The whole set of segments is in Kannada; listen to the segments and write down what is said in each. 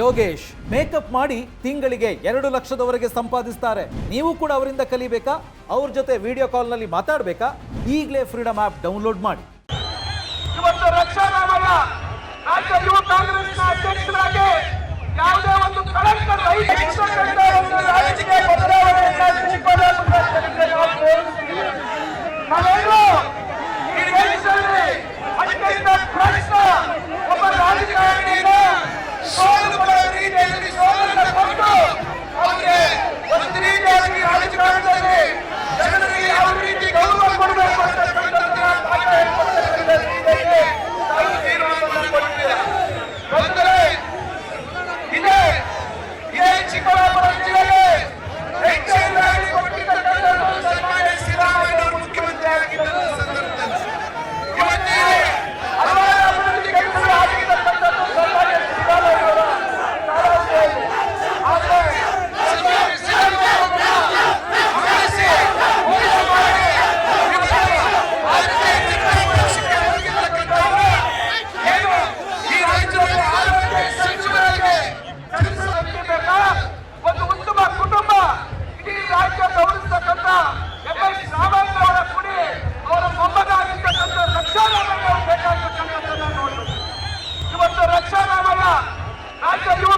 ಯೋಗೇಶ್ ಮೇಕಪ್ ಮಾಡಿ ತಿಂಗಳಿಗೆ ಎರಡು ಲಕ್ಷದವರೆಗೆ ಸಂಪಾದಿಸ್ತಾರೆ. ನೀವು ಕೂಡ ಅವರಿಂದ ಕಲಿಬೇಕಾ? ಅವ್ರ ಜೊತೆ ವಿಡಿಯೋ ಕಾಲ್ನಲ್ಲಿ ಮಾತಾಡಬೇಕಾ? ಈಗಲೇ ಫ್ರೀಡಮ್ ಆಪ್ ಡೌನ್ಲೋಡ್ ಮಾಡಿ. ಯಾವುದೇ ಒಂದು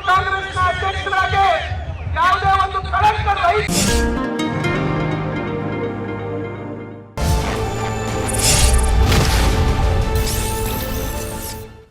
ಕಾಂಗ್ರೆಸ್ನ ಅಧ್ಯಕ್ಷರಾಗಿ